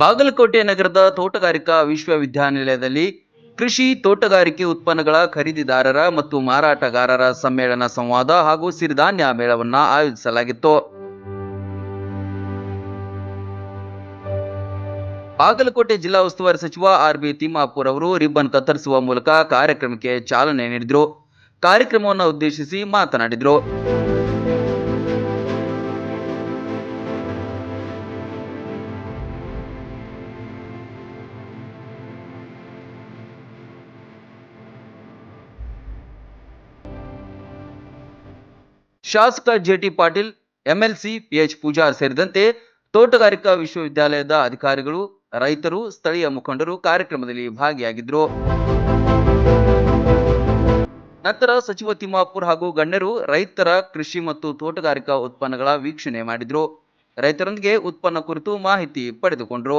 ಬಾಗಲಕೋಟೆ ನಗರದ ತೋಟಗಾರಿಕಾ ವಿಶ್ವವಿದ್ಯಾನಿಲಯದಲ್ಲಿ ಕೃಷಿ ತೋಟಗಾರಿಕೆ ಉತ್ಪನ್ನಗಳ ಖರೀದಿದಾರರ ಮತ್ತು ಮಾರಾಟಗಾರರ ಸಮ್ಮೇಳನ ಸಂವಾದ ಹಾಗೂ ಸಿರಿಧಾನ್ಯ ಮೇಳವನ್ನು ಆಯೋಜಿಸಲಾಗಿತ್ತು. ಬಾಗಲಕೋಟೆ ಜಿಲ್ಲಾ ಉಸ್ತುವಾರಿ ಸಚಿವ ಆರ್ ಬಿ ತಿಮ್ಮಾಪುರ್ ಅವರು ರಿಬ್ಬನ್ ಕತ್ತರಿಸುವ ಮೂಲಕ ಕಾರ್ಯಕ್ರಮಕ್ಕೆ ಚಾಲನೆ ನೀಡಿದರು. ಕಾರ್ಯಕ್ರಮವನ್ನು ಉದ್ದೇಶಿಸಿ ಮಾತನಾಡಿದರು. ಶಾಸಕ JT Patil, MLC PH Pujar ಸೇರಿದಂತೆ ತೋಟಗಾರಿಕಾ ವಿಶ್ವವಿದ್ಯಾಲಯದ ಅಧಿಕಾರಿಗಳು, ರೈತರು, ಸ್ಥಳೀಯ ಮುಖಂಡರು ಕಾರ್ಯಕ್ರಮದಲ್ಲಿ ಭಾಗಿಯಾಗಿದ್ದರು ನಂತರ ಸಚಿವ ತಿಮ್ಮಾಪುರ್ ಹಾಗೂ ಗಣ್ಯರು ರೈತರ ಕೃಷಿ ಮತ್ತು ತೋಟಗಾರಿಕಾ ಉತ್ಪನ್ನಗಳ ವೀಕ್ಷಣೆ ಮಾಡಿದ್ರು. ರೈತರೊಂದಿಗೆ ಉತ್ಪನ್ನ ಕುರಿತು ಮಾಹಿತಿ ಪಡೆದುಕೊಂಡ್ರು.